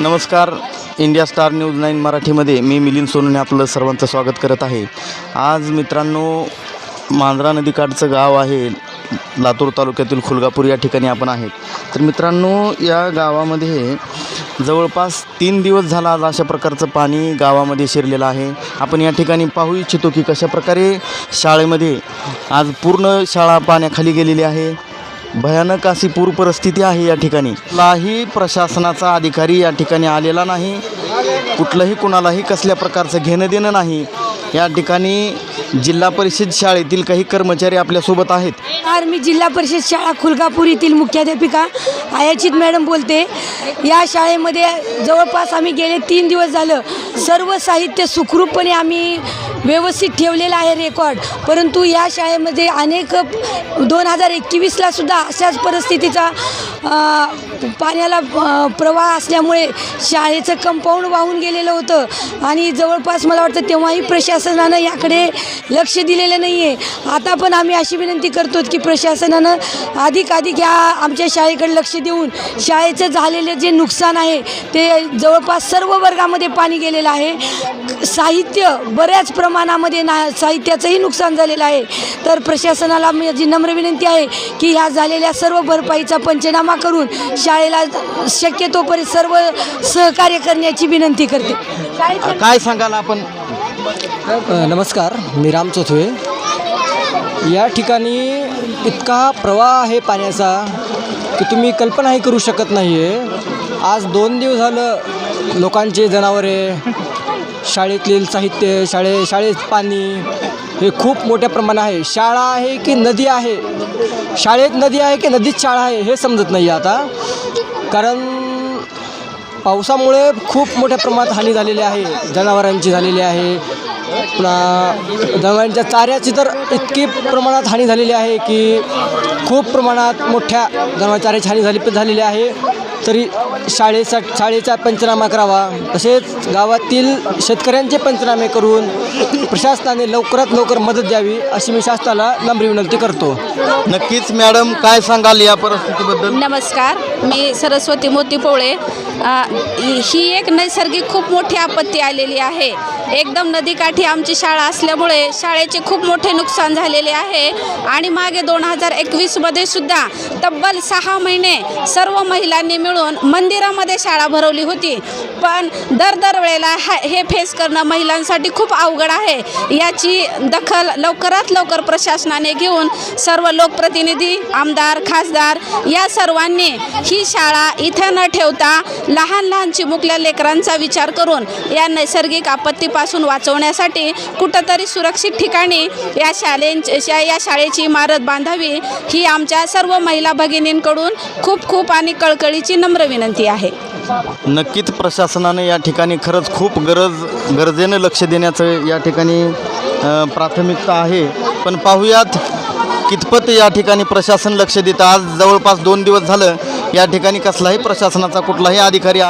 नमस्कार. India star news nine मराठीमध्ये मी मिलिंद सोनूने आपलं सर्वांचं स्वागत करत आहे. आज मित्रांनो मांजरा नदीकाठचं गाव आहे. लातूर तालुक्यातील खुलगापूर या ठिकाणी आपण आहेत तर मित्रांनो या गावामध्ये जवळपास तीन दिवस झाला आज अशा प्रकारचं पाणी गावामध्ये शिरलेलं आहे. आपण या ठिकाणी पाहू इच्छितो की कशाप्रकारे शाळेमध्ये आज पूर्ण शाळा पाण्याखाली गेलेली आहे. भयानक अशी पूर परिस्थिती आहे या ठिकाणी. कुठलाही प्रशासनाचा अधिकारी या ठिकाणी आलेला नाही. कुठलंही कुणालाही कसल्या प्रकारचं घेणं देणं नाही. या ठिकाणी जिल्हा परिषद शाळेतील काही कर्मचारी आपल्यासोबत आहेत. नमस्कार मी जिल्हा परिषद शाळा खुलगापूर येथील मुख्याध्यापिका आयाचित मॅडम बोलते. या शाळेमध्ये जवळपास आम्ही गेले तीन दिवस झालं. सर्व साहित्य सुखरूपपणे आम्ही व्यवस्थित ठेवलेलं आहे रेकॉर्ड परंतु या शाळेमध्ये अनेक दोन हजार एकवीसला सुद्धा अशाच परिस्थितीचा पाण्याला प्रवाह असल्यामुळे शाळेचं कंपाऊंड वाहून गेलेलं होतं. आणि जवळपास मला वाटतं तेव्हाही प्रशासनानं याकडे लक्ष दिलेलं नाही आहे आता पण आम्ही अशी विनंती करतो की प्रशासनानं अधिक अधिक या आमच्या शाळेकडे लक्ष देऊन शाळेचं झालेलं जे नुकसान आहे ते जवळपास सर्व वर्गामध्ये पाणी गेलेलं आहे. साहित्य बऱ्याच प्रमाणामध्ये ना साहित्याचंही नुकसान झालेलं आहे. तर प्रशासनाला माझी नम्र विनंती आहे की ह्या झालेल्या सर्व भरपाईचा पंचनामा करून शाळेला शक्यतोपर्यंत सर्व सहकार्य करण्याची विनंती करते. काय सांगाल आपण? नमस्कार मी राम चोथवे. या ठिकाणी इतका प्रवाह आहे पाण्याचा की तुम्ही कल्पनाही करू शकत नाही आहे आज दोन दिवस झालं लोकांचे जनावरे शाळेतील साहित्य शाळे शाळेत पाणी हे खूप मोठ्या प्रमाणात आहे. शाळा आहे की नदी आहे? शाळेत नदी आहे की नदीत शाळा आहे हे समजत नाही आता. कारण पावसामुळे खूप मोठ्या प्रमाणात हानी झालेली आहे जनावरांची झालेली आहे. पुन्हा जनावरांच्या चाऱ्याची तर इतकी प्रमाणात हानी झालेली आहे की खूप प्रमाणात मोठ्या जनावर चाऱ्याची हानी झाली झालेली आहे. तरी शाळेचा शाळेचा पंचनामा करावा. तसेच गावातील शेतकऱ्यांचे पंचनामे करून प्रशासनाने लवकरात लवकर मदत द्यावी अशी मी शासनाला नम्र विनंती करतो. नक्कीच मॅडम काय सांगाल या परिस्थितीबद्दल? नमस्कार मी सरस्वती मोती पोळे. ही एक नैसर्गिक खूप मोठी आपत्ती आलेली आहे. एकदम नदीकाठी आमची शाळा असल्यामुळे शाळेचे खूप मोठे नुकसान झालेले आहे. आणि मागे दोन हजार एकवीसमध्ये सुद्धा तब्बल सहा महिने सर्व महिलांनी मिळून मंदिरामध्ये शाळा भरवली होती. पण दर दर वेळेला हा हे फेस करणं महिलांसाठी खूप अवघड आहे. याची दखल लवकरात लवकर प्रशासनाने घेऊन सर्व लोकप्रतिनिधी आमदार खासदार या सर्वांनी ही शाळा इथं न ठेवता लहान लहान चिमुकल्या लेकरांचा विचार करून या नैसर्गिक आपत्तीपासून वाचवण्यासाठी कुठंतरी सुरक्षित ठिकाणी या शाळें शा या शाळेची इमारत बांधावी ही आमच्या सर्व महिला भगिनींकडून खूप खूप आणि कळकळीची नम्र विनंती आहे. नक्कीच प्रशासनाने या ठिकाणी खरंच खूप गरज गरजेनं लक्ष देण्याचं या ठिकाणी प्राथमिकता आहे. पण पाहूयात कितपत या ठिकाणी प्रशासन लक्ष देतं. आज जवळपास दोन दिवस झालं या ठिकाणी कसलाही प्रशासनाचा कुठलाही अधिकारी